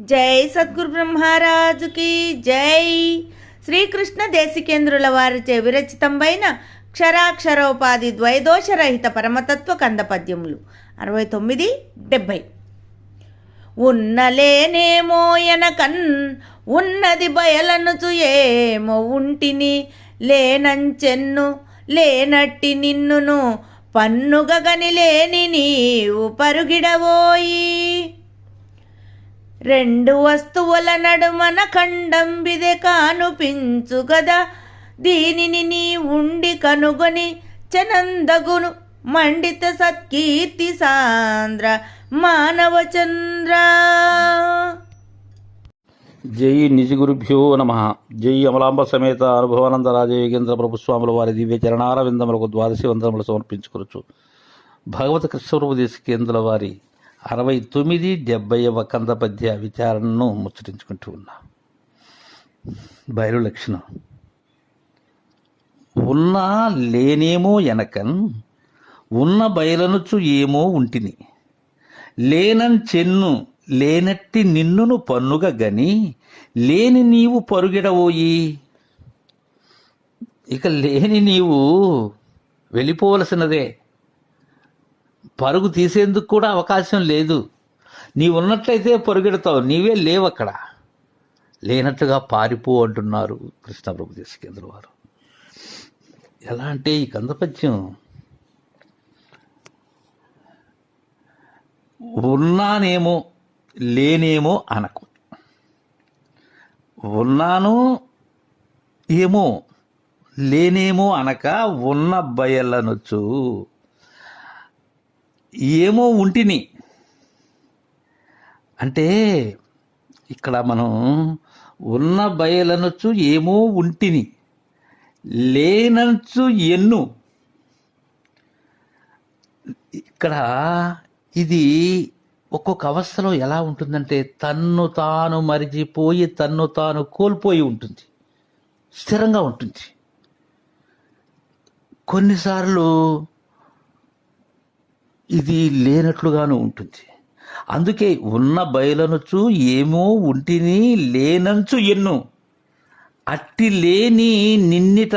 జై సద్గురు బ్రహ్మరాజుకి జై. శ్రీకృష్ణ దేశికేంద్రుల వారిచే విరచితంపైన క్షరాక్షరోపాధి ద్వైదోషరహిత పరమతత్వ కందపద్యములు. అరవై తొమ్మిది డెబ్భై. ఉన్నలేనేమో ఎనకన్ ఉన్నది బయలనుచు ఏమో ఉంటిని లేనంచెన్ను లేనట్టి నిన్నును పన్నుగగని లేని నీవు పరుగిడవోయి. రెండు వస్తువుల నడుమన ఖండంబిదె కానుపించు గదా. దీనిని నీ ఉండి కనుగొని చనందగును మండిత సత్కీర్తి సాంద్ర మానవ చంద్ర. జై నిజగురుభ్యో నమ. జై అమలాంబ సమేత అనుభవానంద రాజయోగేంద్ర ప్రభుస్వాముల వారి దివ్య చరణార విందములకు ద్వాదశి వందనములు సమర్పించుకోవచ్చు భగవత కృష్ణరూపదేశ కేంద్రుల వారి అరవై తొమ్మిది డెబ్బైవ కందపద్య విచారణను ముచ్చటించుకుంటూ ఉన్నాం. బయలు లక్షణం. ఉన్నా లేనేమో ఎనకన్ ఉన్న బయలనుచు ఏమో ఉంటిని. లేనన్ చెన్ను లేనట్టి నిన్నును పన్నుగ గని లేని నీవు పరుగిడవోయి ఇక లేని నీవు వెళ్ళిపోవలసినదే. పరుగు తీసేందుకు కూడా అవకాశం లేదు. నీవు ఉన్నట్లయితే పరుగెడతావు. నీవే లేవు అక్కడ. లేనట్టుగా పారిపో అంటున్నారు కృష్ణప్రభు దేశకేంద్ర వారు. ఎలా అంటే ఈ కందపద్యం ఉన్నానేమో లేనేమో అనకు. ఉన్నాను ఏమో లేనేమో అనక ఉన్న బయలనొచ్చు. ఏమో ఉంటిని. అంటే ఇక్కడ మనం ఉన్న బయలనొచ్చు ఏమో ఉంటిని. లేనచ్చు ఎన్ను. ఇక్కడ ఇది ఒక్కొక్క అవస్థలో ఎలా ఉంటుందంటే తన్ను తాను మరిచిపోయి తన్ను తాను కోల్పోయి ఉంటుంది. స్థిరంగా ఉంటుంది. కొన్నిసార్లు ఇది లేనట్లుగాను ఉంటుంది. అందుకే ఉన్న బయలనొచ్చు ఏమో ఉంటిని లేనంచు ఎన్ను. అట్టి లేని నిన్నిట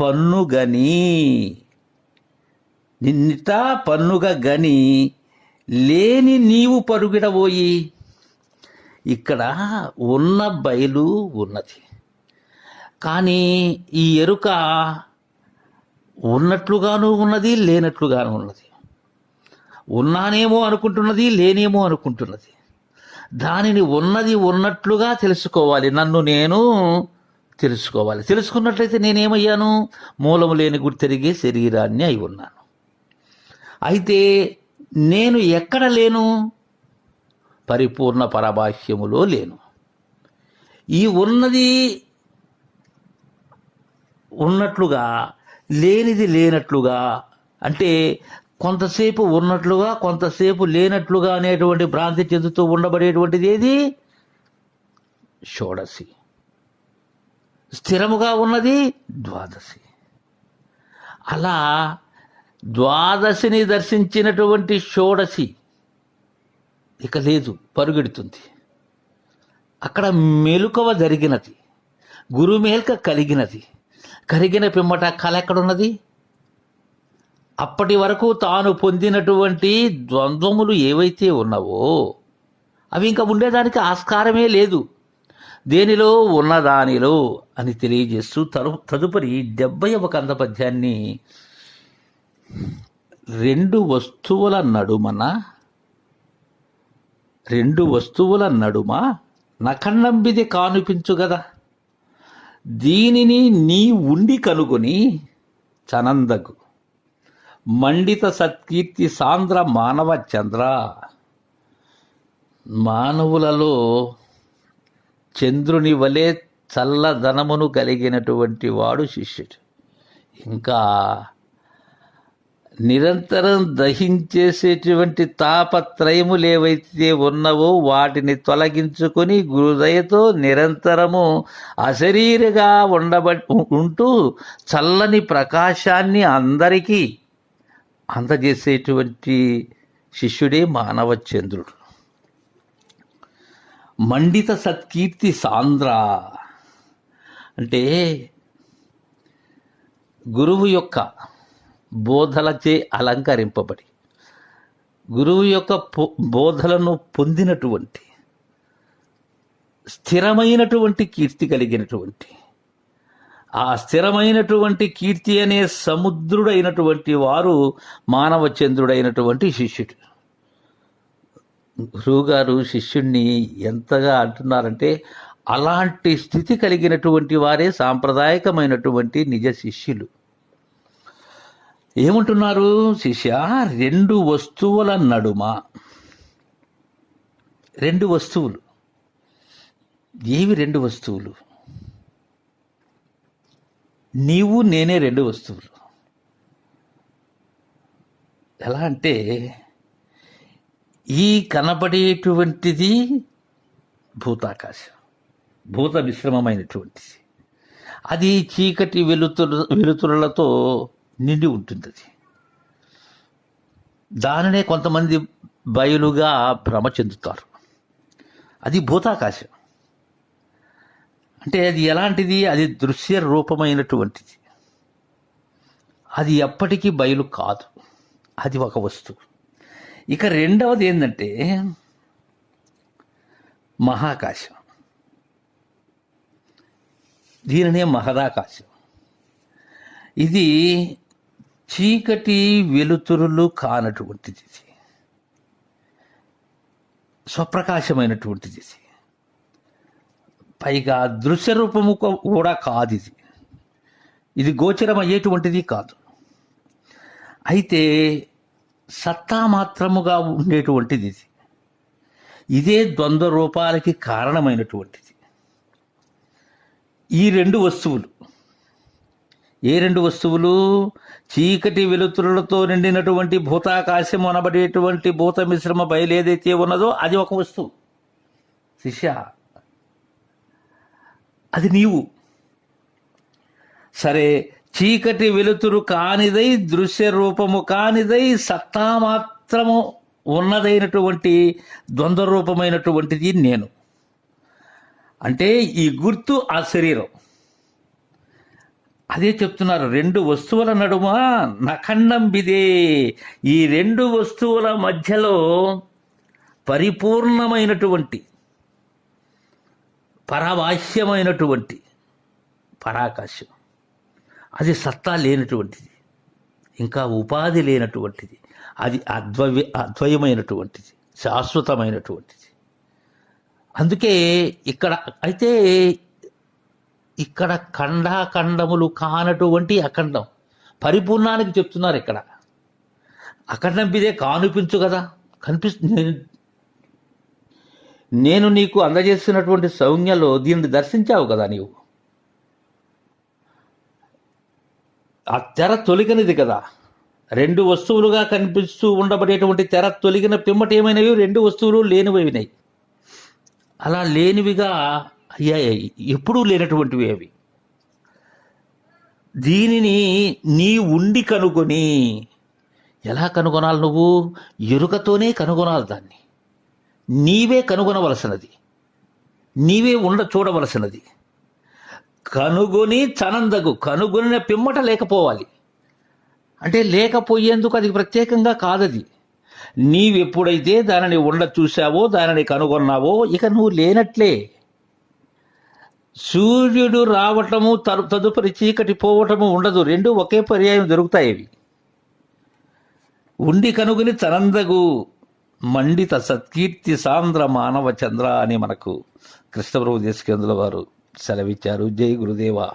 పన్నుగని నిన్నిట పన్నుగా గని లేని నీవు పరుగిడబోయి. ఇక్కడ ఉన్న బయలు ఉన్నది. కానీ ఈ ఎరుక ఉన్నట్లుగాను ఉన్నది లేనట్లుగాను ఉన్నది. ఉన్నానేమో అనుకుంటున్నది లేనేమో అనుకుంటున్నది. దానిని ఉన్నది ఉన్నట్లుగా తెలుసుకోవాలి. నన్ను నేను తెలుసుకోవాలి. తెలుసుకున్నట్లయితే నేనేమయ్యాను? మూలము లేని గుర్తెరిగే శరీరాన్ని అయి ఉన్నాను. అయితే నేను ఎక్కడ లేను? పరిపూర్ణ పరబాహ్యములో లేను. ఈ ఉన్నది ఉన్నట్లుగా లేనిది లేనట్లుగా అంటే కొంతసేపు ఉన్నట్లుగా కొంతసేపు లేనట్లుగా అనేటువంటి భ్రాంతి చెందుతూ ఉండబడేటువంటిది ఏది? షోడసి స్థిరముగా ఉన్నది ద్వాదశి. అలా ద్వాదశిని దర్శించినటువంటి షోడశి ఇక లేదు పరుగెడుతుంది. అక్కడ మెలుకవ జరిగినది గురుమేల్క కలిగినది. కరిగిన పిమ్మట కళ ఎక్కడున్నది? అప్పటి వరకు తాను పొందినటువంటి ద్వంద్వములు ఏవైతే ఉన్నావో అవి ఇంకా ఉండేదానికి ఆస్కారమే లేదు. దేనిలో? ఉన్నదానిలో అని తెలియజేస్తూ తరు తదుపరి డెబ్బైవ ఒక కందపద్యాన్ని రెండు వస్తువుల నడుమన రెండు వస్తువుల నడుమ నఖండంబిది కానుపించు కదా దీనిని నీ ఉండి కనుగొని చనందగు మండిత సత్కీర్తి సాంద్ర మానవ చంద్ర. మానవులలో చంద్రుని వలె చల్లదనమును కలిగినటువంటి వాడు శిష్యుడు. ఇంకా నిరంతరం దహించేసేటువంటి తాపత్రయములు ఏవైతే ఉన్నవో వాటిని తొలగించుకొని గురుదయతో నిరంతరము అశరీరగా ఉండబ ఉంటూ చల్లని ప్రకాశాన్ని అందరికీ అందజేసేటువంటి శిష్యుడే మానవ చంద్రుడు మండిత సత్కీర్తి సాంద్ర అంటే గురువు యొక్క బోధలచే అలంకరింపబడి గురువు యొక్క పొ- బోధలను పొందినటువంటి స్థిరమైనటువంటి కీర్తి కలిగినటువంటి ఆ స్థిరమైనటువంటి కీర్తి అనే సముద్రుడైనటువంటి వారు మానవ చంద్రుడైనటువంటి శిష్యుడు. గురువుగారు శిష్యుణ్ణి ఎంతగా అంటున్నారంటే అలాంటి స్థితి కలిగినటువంటి వారే సాంప్రదాయకమైనటువంటి నిజ శిష్యులు. ఏమంటున్నారు? శిష్య రెండు వస్తువుల నడుమ. రెండు వస్తువులు. ఏవి రెండు వస్తువులు? నీవు నేనే రెండు వస్తువులు. ఎలా అంటే ఈ కనబడేటువంటిది భూతాకాశం భూత మిశ్రమమైనటువంటిది. అది చీకటి వెలుతురు వెలుతురులతో నిండి ఉంటుంది అది దానినే కొంతమంది బయలుగా భ్రమ చెందుతారు. అది భూతాకాశం. అంటే అది ఎలాంటిది? అది దృశ్య రూపమైనటువంటిది. అది ఎప్పటికీ బయలు కాదు. అది ఒక వస్తువు. ఇక రెండవది ఏంటంటే మహాకాశం. దీనినే మహదాకాశం. ఇది చీకటి వెలుతురులు కానటువంటిది. స్వప్రకాశమైనటువంటిది. పైగా దృశ్య రూపము కూడా కాదు ఇది. ఇది గోచరం అయ్యేటువంటిది కాదు. అయితే సత్తా మాత్రముగా ఉండేటువంటిది ఇది. ఇదే ద్వంద్వ రూపాలకి కారణమైనటువంటిది. ఈ రెండు వస్తువులు ఏ రెండు వస్తువులు? చీకటి వెలుతురులతో నిండినటువంటి భూతాకాశం అనబడేటువంటి భూత మిశ్రమ బయలు ఏదైతే ఉన్నదో అది ఒక వస్తువు. శిష్య అది నీవు. సరే చీకటి వెలుతురు కానిదై దృశ్య రూపము కానిదై సత్తా మాత్రము ఉన్నదైనటువంటి ద్వంద్వరూపమైనటువంటిది నేను. అంటే ఈ గుర్తు ఆ శరీరం. అదే చెప్తున్నారు రెండు వస్తువుల నడుమ నఖండం బిదే ఈ రెండు వస్తువుల మధ్యలో పరిపూర్ణమైనటువంటి పరాబాహ్యమైనటువంటి పరాకాశం. అది సత్తా లేనటువంటిది. ఇంకా ఉపాధి లేనటువంటిది. అది అద్వయ అద్వయమైనటువంటిది. శాశ్వతమైనటువంటిది. అందుకే ఇక్కడ అయితే ఇక్కడ ఖండాఖండములు కానటువంటి అఖండం. పరిపూర్ణానికి చెప్తున్నారు ఇక్కడ. అఖండం ఇదే కానిపించు కదా. కనిపిస్తుంది నేను నీకు అందజేస్తున్నటువంటి సౌజ్ఞలో దీన్ని దర్శించావు కదా నీవు. ఆ తెర తొలగినది కదా. రెండు వస్తువులుగా కనిపిస్తూ ఉండబడేటువంటి తెర తొలగిన పిమ్మట ఏమైనవి? రెండు వస్తువులు లేనివైనాయి అలా లేనివిగా అయ్యాయి ఎప్పుడూ లేనటువంటివి అవి. దీనిని నీ ఉండి కనుగొని ఎలా కనుగొనాలి నువ్వు? ఎరుకతోనే కనుగొనాలి దాన్ని. నీవే కనుగొనవలసినది. నీవే ఉండ చూడవలసినది. కనుగొని చనందగు కనుగొనిన పిమ్మట లేకపోవాలి. అంటే లేకపోయేందుకు అది ప్రత్యేకంగా కాదది. నీవెప్పుడైతే దానిని ఉండ చూశావో దానిని కనుగొన్నావో ఇక నువ్వు లేనట్లే. సూర్యుడు రావటము తరు తదుపరి చీకటి పోవటము ఉండదు. రెండు ఒకే పర్యాయం దొరుకుతాయి ఉండి కనుగొని చనందగు మండిత సత్కీర్తి సాంద్ర మానవ చంద్ర అని మనకు కృష్ణప్రభు దేశకేంద్రుల వారు సెలవిచ్చారు. జై గురుదేవా.